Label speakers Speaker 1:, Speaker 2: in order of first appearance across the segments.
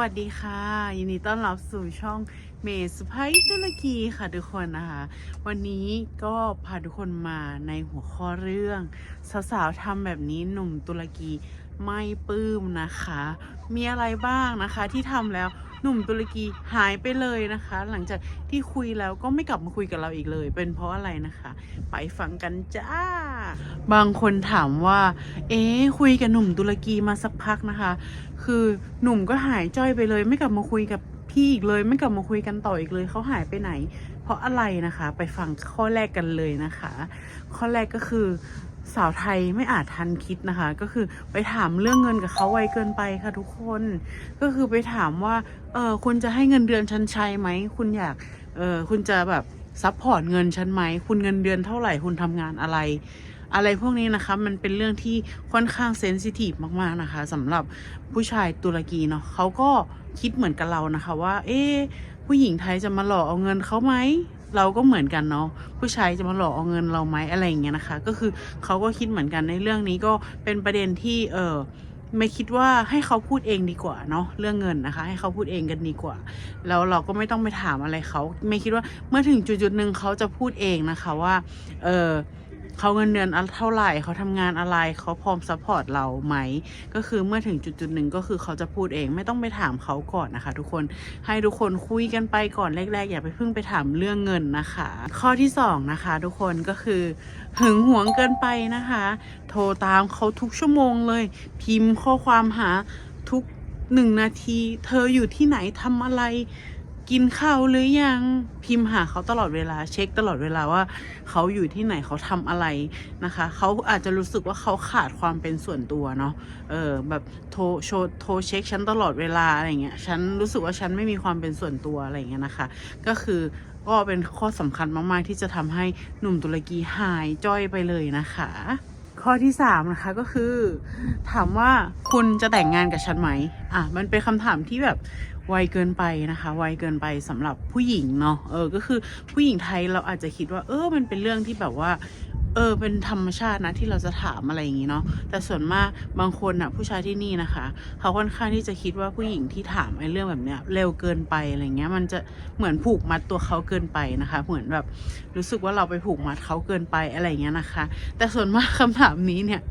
Speaker 1: วัสดีค่ะ ยินดีต้อนรับสู่ช่องเมสไพตุรกีค่ะทุกคนนะคะ วันนี้ก็พาทุกคนมาในหัวข้อเรื่อง สาวๆทำแบบนี้หนุ่มตุรกีไม่ปลื้มนะคะ มีอะไรบ้างนะคะที่ทำแล้ว หนุ่มตุรกีหายไปเลยนะคะ หลังจากที่คุยแล้วก็ไม่กลับมาคุยกับเราอีกเลย เป็นเพราะอะไรนะคะ ไปฟังกันจ้า บางคนถามว่า เอ๊คุยกับหนุ่มตุรกีมาสักพักนะคะ คือหนุ่มก็หายจ้อยไปเลย ไม่กลับมาคุยกับพี่อีกเลย ไม่กลับมาคุยกันต่ออีกเลยเขาหายไปไหน เพราะอะไรนะคะ ไปฟังข้อแรกกันเลยนะคะ ข้อแรกก็คือ สาวไทยไม่อาจทันคิดนะคะ ก็คือไปถามเรื่องเงินกับเขาไวเกินไปค่ะทุกคน ก็คือไปถามว่าเออคุณจะให้เงินเดือนฉันใช้ไหมคุณอยากเออคุณจะแบบซัพพอร์ตเงินฉันไหมคุณเงินเดือนเท่าไหร่คุณทำงานอะไร อะไรพวกนี้นะคะ มันเป็นเรื่องที่ค่อนข้างเซนซิทีฟมากๆนะคะสำหรับผู้ชายตุรกีเนาะเขาก็คิดเหมือนกับเรานะคะว่า เอ๊ผู้หญิงไทยจะมาหลอกเอาเงินเขาไหม เราก็เหมือนกันเนาะผู้ชายจะมาหลอกเอาเงินเราไหมอะไรอย่างเงี้ยนะคะ ก็คือเขาก็คิดเหมือนกันในเรื่องนี้ก็เป็นประเด็นที่เออไม่คิดว่าให้เขาพูดเองดีกว่าเนาะเรื่องเงินนะคะ ให้เขาพูดเองกันดีกว่า แล้วเราก็ไม่ต้องไปถามอะไรเขาไม่คิดว่าเมื่อถึงจุดจุดหนึ่งเขาจะพูดเองนะคะว่าเออ เขาเงินเดือนเท่าไหร่เขาทำงานอะไรเขาพร้อมซัพพอร์ตเราไหม ก็คือเมื่อถึงจุดจุดๆหนึ่งก็คือเขาจะพูดเองไม่ต้องไปถามเขาก่อนนะคะ ทุกคนให้ทุกคนคุยกันไปก่อนแรกๆ อย่าไปเพิ่งไปถามเรื่องเงินนะคะ ข้อที่สองนะคะ ทุกคนก็คือหึงหวงเกินไปนะคะ โทรตามเขาทุกชั่วโมงเลย พิมพ์ข้อความหาทุกหนึ่งนาที เธออยู่ที่ไหนทำอะไร กินข้าวหรือยังพิมพ์หาเขาตลอดเวลา เช็คตลอดเวลาว่าเขาอยู่ที่ไหนเขาทำอะไรนะคะเขาอาจจะรู้สึกว่าเขาขาดความเป็นส่วนตัวเนาะเออแบบโทรโชว์โทรเช็คฉันตลอดเวลาอะไรเงี้ยฉันรู้สึกว่าฉันไม่มีความเป็นส่วนตัวอะไรเงี้ยนะคะ ก็คือก็เป็นข้อสำคัญมาก ๆ ที่จะทำให้หนุ่มตุรกีหายจ้อยไปเลยนะคะ ข้อที่สามนะคะก็คือ ถามว่าคุณจะแต่งงานกับฉันไหมอะมันเป็นคำถามที่แบบไวเกินไปนะคะไวเกินไปสำหรับผู้หญิงเนาะเออก็คือผู้หญิงไทยเราอาจจะคิดว่า เออมันเป็นเรื่องที่แบบว่า เออเป็นธรรมชาตินะที่เราจะถามอะไรอย่างนี้เนาะแต่ส่วนมากบางคนอะผู้ชายที่นี่นะคะ เขาค่อนข้างที่จะคิดว่าผู้หญิงที่ถามไอ้เรื่องแบบเนี้ยเร็วเกินไปอะไรเงี้ย มันจะเหมือนผูกมัดตัวเขาเกินไปนะคะ เหมือนแบบรู้สึกว่าเราไปผูกมัดเขาเกินไปอะไรเงี้ยนะคะ แต่ส่วนมากคำถามนี้เนี่ย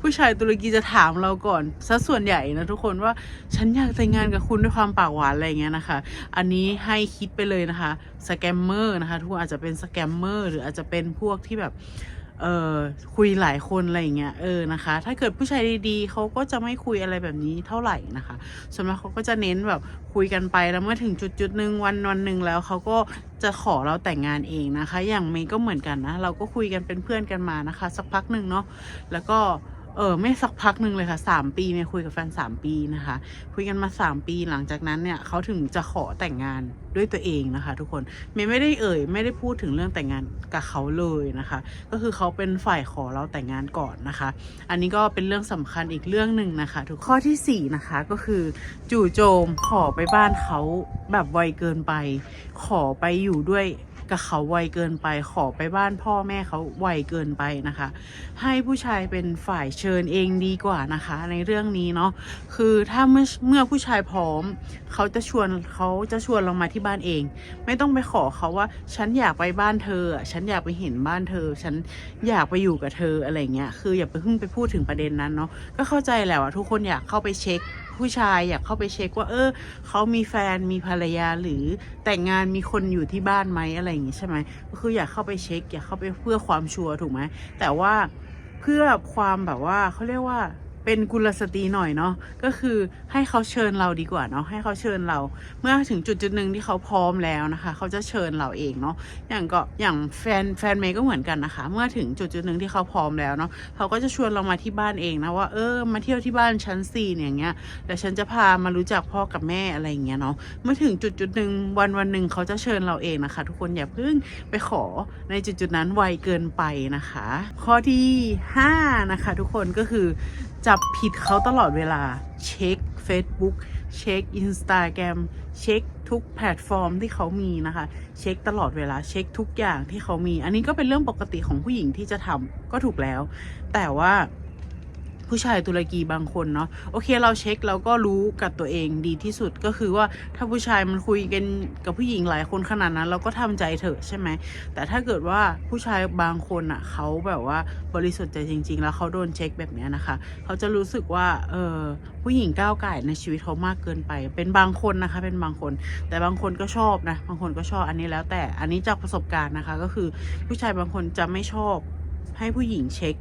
Speaker 1: ผู้ชายตุรกีจะถามเราก่อนซะส่วนใหญ่นะทุกคนว่าฉันอยากแต่งงานกับคุณด้วยความปากหวานอะไรเงี้ยนะคะ อันนี้ให้คิดไปเลยนะคะสแกมเมอร์นะคะ ทุกคนอาจจะเป็นสแกมเมอร์หรืออาจจะเป็นพวกที่แบบ เออคุยหลายคนอะไรอย่างเงี้ยเออนะคะ ถ้าเกิดผู้ชายดีๆเขาก็จะไม่คุยอะไรแบบนี้เท่าไหร่นะคะส่วนมากเขาก็จะเน้นแบบคุยกันไปแล้วเมื่อถึงจุดจุดหนึ่งวันวันหนึ่งแล้วเขาก็จะขอเราแต่งงานเองนะคะ อย่างเมย์ก็เหมือนกันนะ เราก็คุยกันเป็นเพื่อนกันมานะคะ สักพักหนึ่งเนาะแล้วก็ เออไม่สักพักหนึ่งเลยค่ะสามปีเมย์คุยกับแฟนสามปีนะคะ คุยกันมาสามปีหลังจากนั้นเนี่ยเขาถึงจะขอแต่งงานด้วยตัวเองนะคะ ทุกคนเมย์ไม่ได้เอ่ยไม่ได้พูดถึงเรื่องแต่งงานกับเขาเลยนะคะ ก็คือเขาเป็นฝ่ายขอเราแต่งงานก่อนนะคะ อันนี้ก็เป็นเรื่องสำคัญอีกเรื่องหนึ่งนะคะ ทุกข้อที่สี่นะคะก็คือจู่โจมขอไปบ้านเขาแบบไวเกินไป ขอไปอยู่ด้วย กับเขาไวเกินไปขอไปบ้านพ่อแม่เขาไวเกินไปนะคะ ให้ผู้ชายเป็นฝ่ายเชิญเองดีกว่านะคะ ในเรื่องนี้เนาะคือถ้าเมื่อเมื่อผู้ชายพร้อม เขาจะชวนเขาจะชวนเรามาที่บ้านเอง ไม่ต้องไปขอเขาว่า ฉันอยากไปบ้านเธอ ฉันอยากไปเห็นบ้านเธอ ฉันอยากไปอยู่กับเธออะไรเงี้ยคืออย่าไปเพิ่งไปพูดถึงประเด็นนั้นเนาะก็เข้าใจแหละว่าทุกคนอยากเข้าไปเช็ค ผู้ชายอยากเข้าไปเช็คว่า เออเขามีแฟนมีภรรยาหรือแต่งงานมีคนอยู่ที่บ้านไหมอะไรอย่างงี้ใช่ไหมก็คืออยากเข้าไปเช็ค อยากเข้าไปเพื่อความชัวร์ถูกไหมแต่ว่าเพื่อความแบบว่าเขาเรียกว่า เป็นกุลสตรีหน่อยเนาะก็คือให้เขาเชิญเราดีกว่าเนาะให้เขาเชิญเรา เมื่อถึงจุดจุดหนึ่งที่เขาพร้อมแล้วนะคะ เขาจะเชิญเราเองเนาะอย่างก็อย่างแฟนแฟนเมย์ก็เหมือนกันนะคะ เมื่อถึงจุดจุดหนึ่งที่เขาพร้อมแล้วเนาะเขาก็จะชวนเรามาที่บ้านเองนะว่าเออมาเที่ยวที่บ้านชั้นสี่เนี่ยอย่างเงี้ยแต่ฉันจะพามารู้จักพ่อกับแม่อะไรอย่างเงี้ยเนาะเมื่อถึงจุดจุดหนึ่งวันวันหนึ่งเขาจะเชิญเราเองนะคะ ทุกคนอย่าเพิ่งไปขอในจุดจุดนั้นไวเกินไปนะคะ ข้อที่ห้านะคะทุกคนก็คือจับผิดเขาตลอดเวลา เช็ค Facebook เช็ค Instagram เช็คทุกแพลตฟอร์มที่เขามีนะคะ เช็คตลอดเวลาเช็คทุกอย่างที่เขามี อันนี้ก็เป็นเรื่องปกติของผู้หญิงที่จะทำก็ถูกแล้ว แต่ว่า ผู้ชายตุรกีบางคนเนาะโอเคเราเช็คเราก็รู้กับตัวเองดีที่สุดก็คือว่าถ้าผู้ชายมันคุยกันกับผู้หญิงหลายคนขนาดนั้น เราก็ทำใจเถอะใช่ไหมแต่ถ้าเกิดว่าผู้ชายบางคนอะเขาแบบว่าบริสุทธิ์ใจจริง ๆ แล้วเขาโดนเช็คแบบนี้นะคะ เขาจะรู้สึกว่าเออผู้หญิงก้าวไก่ในชีวิตเขามากเกินไป เป็นบางคนนะคะเป็นบางคน แต่บางคนก็ชอบนะบางคนก็ชอบอันนี้แล้วแต่อันนี้จากประสบการณ์นะคะ ก็คือผู้ชายบางคนจะไม่ชอบ ให้ผู้หญิงเช็ค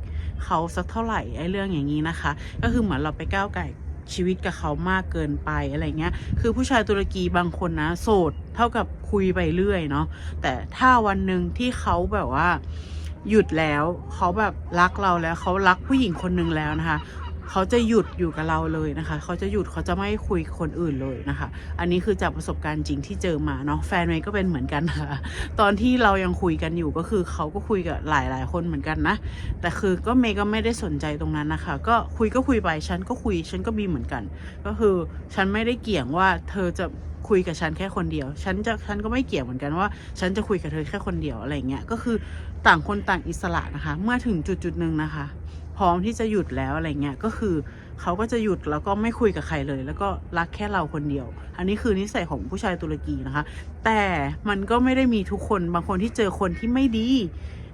Speaker 1: เขาสักเท่าไหร่ไอ้เรื่องอย่างนี้นะคะ ก็คือเหมือนเราไปก้าวไก่ชีวิตกับเขามากเกินไปอะไรเงี้ย คือผู้ชายตุรกีบางคนนะ โสดเท่ากับคุยไปเรื่อยเนาะ แต่ถ้าวันหนึ่งที่เขาแบบว่าหยุดแล้วเขาแบบรักเราแล้วเขารักผู้หญิงคนหนึ่งแล้วนะคะ เขาจะหยุดอยู่กับเราเลยนะคะ เขาจะหยุดเขาจะไม่คุยคนอื่นเลยนะคะ อันนี้คือจากประสบการณ์จริงที่เจอมาเนาะแฟนเมย์ก็เป็นเหมือนกันนะคะตอนที่เรายังคุยกันอยู่ก็คือเขาก็คุยกับหลายหลายๆคนเหมือนกันนะ แต่คือก็เมย์ก็ไม่ได้สนใจตรงนั้นนะคะ ก็คุยก็คุยไปฉันก็คุยฉันก็มีเหมือนกัน ก็คือฉันไม่ได้เกี่ยงว่าเธอจะคุยกับฉันแค่คนเดียว ฉันจะฉันก็ไม่เกี่ยงเหมือนกันว่า ฉันจะคุยกับเธอแค่คนเดียวอะไรเงี้ย ก็คือต่างคนต่างอิสระนะคะ เมื่อถึงจุดจุดหนึ่งนะคะ พร้อมที่จะหยุดแล้วอะไรเงี้ยก็คือเขาก็จะหยุดแล้วก็ไม่คุยกับใครเลย แล้วก็รักแค่เราคนเดียว อันนี้คือนิสัยของผู้ชายตุรกีนะคะ แต่มันก็ไม่ได้มีทุกคนบางคนที่เจอคนที่ไม่ดี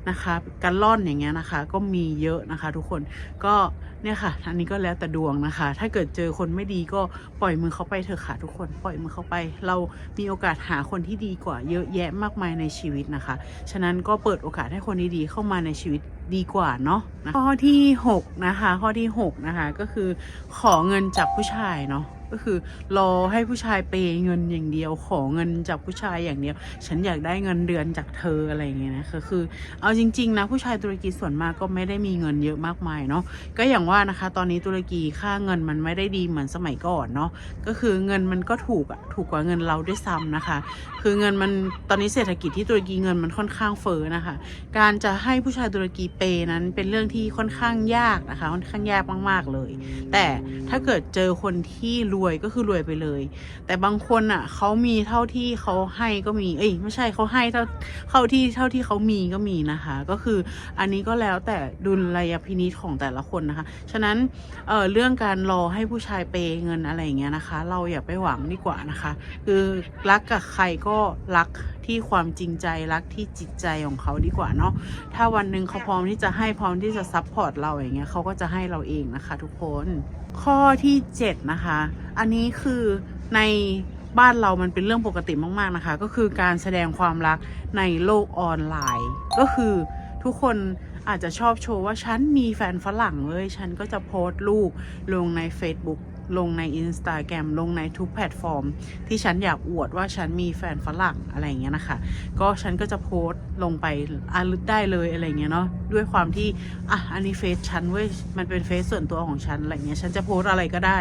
Speaker 1: นะคะการล่อนอย่างเงี้ยนะคะ ก็มีเยอะนะคะ ทุกคนก็เนี่ยค่ะอันนี้ก็แล้วแต่ดวงนะคะ ถ้าเกิดเจอคนไม่ดีก็ปล่อยมือเขาไปเถอะค่ะทุกคนปล่อยมือเขาไป เรามีโอกาสหาคนที่ดีกว่าเยอะแยะมากมายในชีวิตนะคะ ฉะนั้นก็เปิดโอกาสให้คนดีๆเข้ามาในชีวิต ดีกว่าเนาะข้อที่ 6 นะคะ ข้อที่ 6 นะคะ ก็คือขอเงินจากผู้ชายเนาะ ก็คือรอให้ผู้ชายเปย์เงินอย่างเดียวขอเงินจากผู้ชายอย่างเดียว ฉันอยากได้เงินเดือนจากเธออะไรอย่างเงี้ยนะก็คือ เอาจริง ๆ นะผู้ชายตุรกีส่วนมากก็ไม่ได้มีเงินเยอะมากมายเนาะก็อย่างว่านะคะ ตอนนี้ตุรกีค่าเงินมันไม่ได้ดีเหมือนสมัยก่อนเนาะก็คือเงินมันก็ถูกอะถูกกว่าเงินเราด้วยซ้ำนะคะ คือเงินมันตอนนี้เศรษฐกิจที่ตุรกีเงินมันค่อนข้างเฟ้อนะคะ การจะให้ผู้ชายตุรกีเปย์นั้นเป็นเรื่องที่ค่อนข้างยากนะคะ ค่อนข้างยากมากๆเลย แต่ถ้าเกิดเจอคนที่รวยก็คือรวยไปเลย แต่บางคนอะเขามีเท่าที่เขาให้ก็มี เอ้ยไม่ใช่เขาให้เท่าเข้าที่เท่าที่เขามีก็มีนะคะ ก็คืออันนี้ก็แล้วแต่ดุลยพินิจของแต่ละคนนะคะ ฉะนั้นเอ่อเรื่องการรอให้ผู้ชายเปยเงินอะไรอย่างเงี้ยนะคะ เราอย่าไปหวังดีกว่านะคะ คือรักกับใครก็รักที่ความจริงใจรักที่จิตใจของเขาดีกว่าเนาะถ้าวันหนึ่งเขาพร้อมที่จะให้พร้อมที่จะซัพพอร์ตเราอย่างเงี้ยเขาก็จะให้เราเองนะคะ ทุกคนข้อที่ 7 นะคะ อันนี้คือในบ้านเรามันเป็นเรื่องปกติมาก ๆ นะคะ ก็คือการแสดงความรักในโลกออนไลน์ ก็คือทุกคนอาจจะชอบโชว์ว่าฉันมีแฟนฝรั่งเลย ฉันก็จะโพสต์รูปลงใน Facebook ลงใน Instagram ลงในทุกแพลตฟอร์ม ที่ฉันอยากอวดว่าฉันมีแฟนฝรั่งอะไรอย่างเงี้ยนะคะ ก็ฉันก็จะโพสต์ลงไปอะได้เลยอะไรเงี้ยเนาะด้วยความที่อะอันนี้เฟซฉันเว้ยมันเป็นเฟซส่วนตัวของฉันอะไรเงี้ยฉันจะโพสต์อะไรก็ได้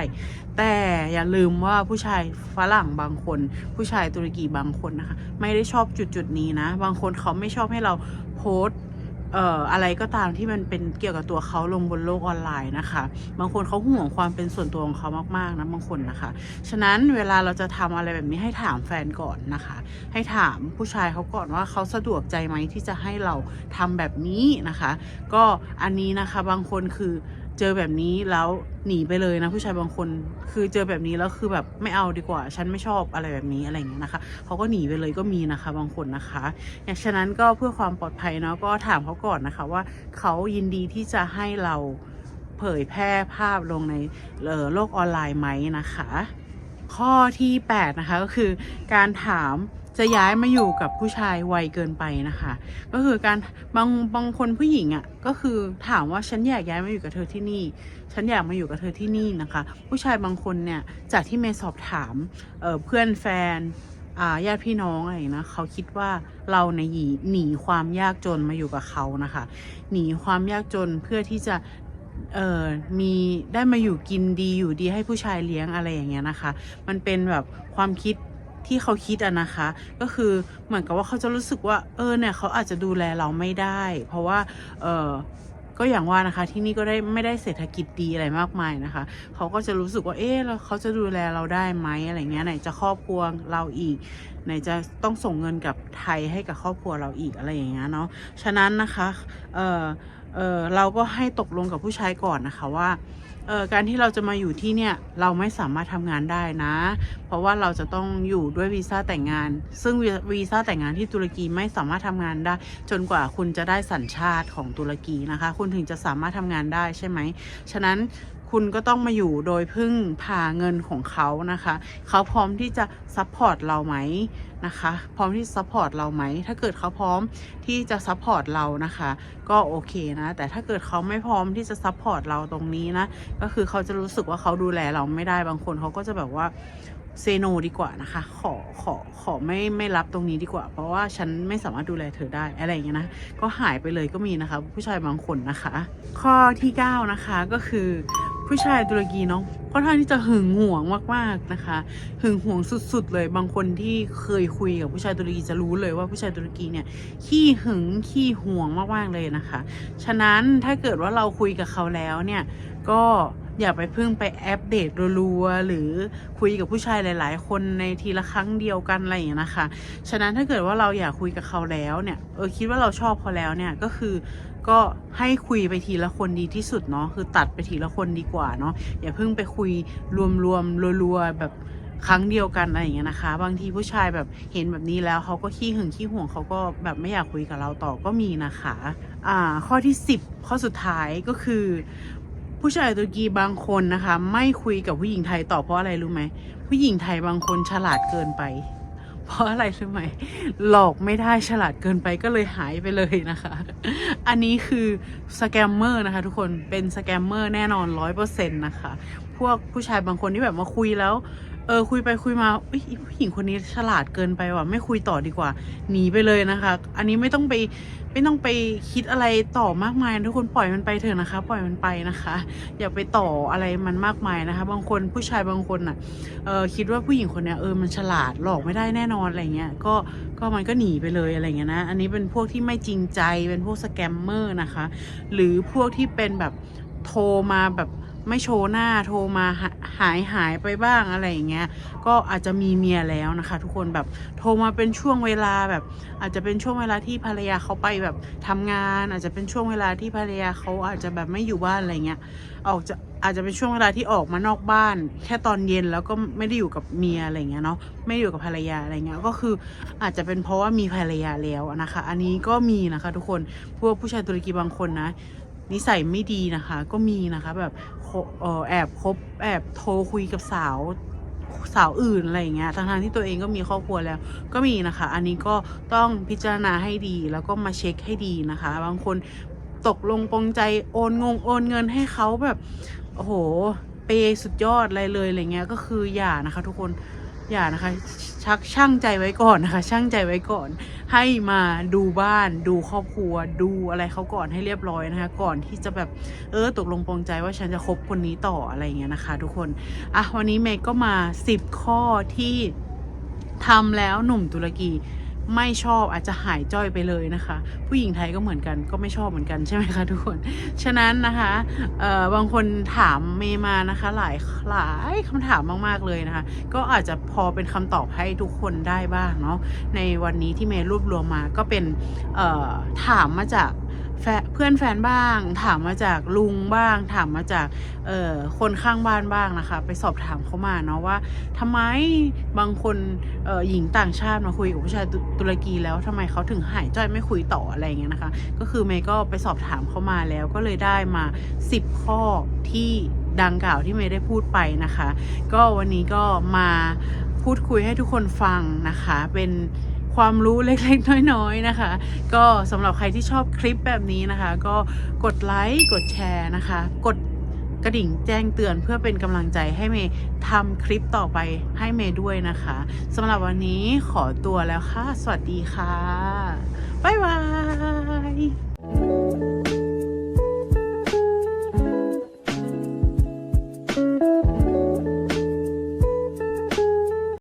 Speaker 1: แต่อย่าลืมว่าผู้ชายฝรั่งบางคน ผู้ชายตุรกีบางคนนะคะ ไม่ได้ชอบจุดจุดนี้นะ บางคนเขาไม่ชอบให้เราโพสต์ เอ่ออะไรก็ตามที่มันเป็นเกี่ยวกับตัวเขาลงบนโลกออนไลน์นะคะ บางคนเขาห่วงความเป็นส่วนตัวของเขามากๆนะบางคนนะคะ ฉะนั้นเวลาเราจะทำอะไรแบบนี้ให้ถามแฟนก่อนนะคะ ให้ถามผู้ชายเขาก่อนว่าเขาสะดวกใจไหมที่จะให้เราทำแบบนี้นะคะ ก็อันนี้นะคะบางคนคือ เจอแบบนี้แล้วหนีไปเลยนะผู้ชายบางคน คือเจอแบบนี้แล้วคือแบบไม่เอาดีกว่า ฉันไม่ชอบอะไรแบบนี้อะไรอย่างเงี้ยนะคะเขาก็หนีไปเลยก็มีนะคะบางคนนะคะอย่างฉะนั้นก็เพื่อความปลอดภัยเนาะก็ถามเขาก่อนนะคะว่าเขายินดีที่จะให้เราเผยแพร่ภาพลงในโลกออนไลน์ไหมนะคะ ข้อที่ 8 นะคะก็คือการถาม จะย้ายมาอยู่กับผู้ชายวัยเกินไปนะคะ ก็คือการบางบางคนผู้หญิงอะ่ะก็คือถามว่าฉันอยากย้ายมาอยู่กับเธอที่นี่ ฉันอยากมาอยู่กับเธอที่นี่นะคะ ผู้ชายบางคนเนี่ยจากที่เมย์สอบถามเเพื่อนแฟนญาติพี่น้องอะไรนะเขาคิดว่าเราในหนีหนีความยากจนมาอยู่กับเขานะคะ หนีความยากจนเพื่อที่จะเอ่อมีได้มาอยู่กินดีอยู่ดีให้ผู้ชายเลี้ยงอะไรอย่างเงี้ยนะคะ มันเป็นแบบความคิด ที่เขาคิดอะนะคะ ก็คือเหมือนกับว่าเขาจะรู้สึกว่า เออเนี่ยเขาอาจจะดูแลเราไม่ได้ เพราะว่าเออก็อย่างว่านะคะที่นี่ก็ได้ไม่ได้เศรษฐกิจดีอะไรมากมายนะคะ เขาก็จะรู้สึกว่าเออเขาจะดูแลเราได้ไหมอะไรเงี้ยไหนจะครอบครัวเราอีก ไหนจะต้องส่งเงินกับไทยให้กับครอบครัวเราอีกอะไรอย่างเงี้ยเนาะฉะนั้นนะคะเออเออเราก็ให้ตกลงกับผู้ชายก่อนนะคะว่า เออการที่เราจะมาอยู่ที่เนี่ยเราไม่สามารถทำงานได้นะ เพราะว่าเราจะต้องอยู่ด้วยวีซ่าแต่งงาน ซึ่งวีวีซ่าแต่งงานที่ตุรกีไม่สามารถทำงานได้ จนกว่าคุณจะได้สัญชาติของตุรกีนะคะ คุณถึงจะสามารถทำงานได้ใช่ไหมฉะนั้น คุณก็ต้องมาอยู่โดยพึ่งพาเงินของเขานะคะ เขาพร้อมที่จะซัพพอร์ตเราไหมนะคะ พร้อมที่ซัพพอร์ตเราไหม ถ้าเกิดเขาพร้อมที่จะซัพพอร์ตเรานะคะ ก็โอเคนะ แต่ถ้าเกิดเขาไม่พร้อมที่จะซัพพอร์ตเราตรงนี้นะ ก็คือเขาจะรู้สึกว่าเขาดูแลเราไม่ได้ บางคนเขาก็จะแบบว่าเซโนดีกว่านะคะ ขอขอขอไม่ไม่รับตรงนี้ดีกว่า เพราะว่าฉันไม่สามารถดูแลเธอได้อะไรอย่างเงี้ยนะ ก็หายไปเลยก็มีนะคะ ผู้ชายบางคนนะคะ ข้อที่ 9 นะคะก็คือ ผู้ชายตุรกีเนาะค่อนข้างที่จะหึงหวงมากๆนะคะ หึงหวงสุดๆ เลยบางคนที่เคยคุยกับผู้ชายตุรกีจะรู้เลยว่าผู้ชายตุรกีเนี่ยขี้หึงขี้หวงมากๆเลยนะคะ ฉะนั้นถ้าเกิดว่าเราคุยกับเขาแล้วเนี่ยก็อย่าไปเพิ่งไปอัปเดตรัวๆหรือคุยกับผู้ชายหลาย ๆ คนในทีละครั้งเดียวกันอะไรอย่างเงี้นะคะ ฉะนั้นถ้าเกิดว่าเราอยากคุยกับเขาแล้วเนี่ยเออคิดว่าเราชอบเขาแล้วเนี่ยก็คือ ก็ให้คุยไปทีละคนดีที่สุดเนาะคือตัดไปทีละคนดีกว่าเนาะอย่าเพิ่งไปคุยรวมๆรัวๆแบบครั้งเดียวกันอะไรอย่างเงี้ยนะคะ บางทีผู้ชายแบบเห็นแบบนี้แล้วเขาก็ขี้หึงขี้ห่วงเขาก็แบบไม่อยากคุยกับเราต่อก็มีนะคะอ่าข้อที่ 10 ข้อสุดท้ายก็คือ ผู้ชายตุรกีบางคนนะคะ ไม่คุยกับผู้หญิงไทยต่อเพราะอะไรรู้ไหมผู้หญิงไทยบางคนฉลาดเกินไป เพราะอะไรรู้ไหมหลอกไม่ได้ฉลาดเกินไปก็เลยหายไปเลยนะคะ อันนี้คือสแกมเมอร์นะคะทุกคนเป็นสแกมเมอร์แน่นอนร้อยเปอร์เซ็นต์นะคะ พวกผู้ชายบางคนที่แบบมาคุยแล้ว เออคุยไปคุยมาเอ้ยผู้หญิงคนนี้ฉลาดเกินไปว่ะ ไม่คุยต่อดีกว่า หนีไปเลยนะคะ อันนี้ไม่ต้องไปไม่ต้องไปคิดอะไรต่อมากมายทุกคนปล่อยมันไปเถอะนะคะ ปล่อยมันไปนะคะ อย่าไปต่ออะไรมันมากมายนะคะ บางคนผู้ชายบางคนอะเออคิดว่าผู้หญิงคนเนี้ยเออมันฉลาดหลอกไม่ได้แน่นอนอะไรเงี้ยก็ก็มันก็หนีไปเลยอะไรเงี้ยนะ อันนี้เป็นพวกที่ไม่จริงใจเป็นพวกสแกมเมอร์นะคะ หรือพวกที่เป็นแบบโทรมาแบบ ไม่โชว์หน้าโทรมาหายหายไปบ้างอะไรอย่างเงี้ย ก็อาจจะมีเมียแล้วนะคะ ทุกคนแบบโทรมาเป็นช่วงเวลาแบบ อาจจะเป็นช่วงเวลาที่ภรรยาเขาไปแบบทำงาน อาจจะเป็นช่วงเวลาที่ภรรยาเขาอาจจะแบบไม่อยู่บ้านอะไรเงี้ยออกจะอาจจะเป็นช่วงเวลาที่ออกมานอกบ้าน แค่ตอนเย็นแล้วก็ไม่ได้อยู่กับเมียอะไรเงี้ยเนาะไม่อยู่กับภรรยาอะไรเงี้ยก็คืออาจจะเป็นเพราะว่ามีภรรยาแล้วนะคะ อันนี้ก็มีนะคะ ทุกคนพวกผู้ชายตุรกีบางคนนะ นิสัยไม่ดีนะคะ ก็มีนะคะ แบบออแอบคบแอบโทรคุยกับสาวสาวอื่นอะไรอย่างเงี้ยทั้งๆที่ตัวเองก็มีครอบครัวแล้ว ก็มีนะคะ อันนี้ก็ต้องพิจารณาให้ดีแล้วก็มาเช็คให้ดีนะคะ บางคนตกลงปรงใจโอนงงโอนเงินให้เขาแบบ โอ้โห เปยสุดยอดอะไรเลยอะไรเงี้ยก็คืออย่านะคะทุกคน อย่านะคะ ชักช่างใจไว้ก่อนนะคะ ช่างใจไว้ก่อน ให้มาดูบ้าน ดูครอบครัว ดูอะไรเขาก่อนให้เรียบร้อยนะคะ ก่อนที่จะแบบเออตกลงปรงใจว่าฉันจะคบคนนี้ต่ออะไรเงี้ยนะคะ ทุกคนอะวันนี้เมย์ก็มา 10 ข้อที่ทำแล้วหนุ่มตุรกี ไม่ชอบอาจจะหายจ้อยไปเลยนะคะ ผู้หญิงไทยก็เหมือนกันก็ไม่ชอบเหมือนกันใช่ไหมคะทุกคน ฉะนั้นนะคะเอ่อบางคนถามเมย์มานะคะ หลายหลายคำถามมากๆเลยนะคะ ก็อาจจะพอเป็นคำตอบให้ทุกคนได้บ้างเนาะในวันนี้ที่เมย์รวบรวมมาก็เป็นเอ่อถามมาจาก เพื่อนแฟนบ้าง ถามมาจากลุงบ้าง ถามมาจากเอ่อคนข้างบ้านบ้างนะคะ ไปสอบถามเขามาเนาะว่าทำไมบางคนเอ่อหญิงต่างชาติมาคุยกับผู้ชายตุรกีแล้วทำไมเขาถึงหายจ้อยไม่คุยต่ออะไรเงี้ยนะคะ ก็คือเมย์ก็ไปสอบถามเขามาแล้วก็เลยได้มา 10 ข้อที่ดังกล่าวที่เมย์ได้พูดไปนะคะ ก็วันนี้ก็มาพูดคุยให้ทุกคนฟังนะคะเป็น ความรู้เล็กๆ น้อยๆนะคะ ก็สำหรับใครที่ชอบคลิปแบบนี้นะคะ ก็กดไลค์กดแชร์นะคะ กดกระดิ่งแจ้งเตือนเพื่อเป็นกำลังใจให้เมย์ทำคลิปต่อไปให้เมย์ด้วยนะคะสำหรับวันนี้ขอตัวแล้วค่ะ สวัสดีค่ะ บ๊ายบาย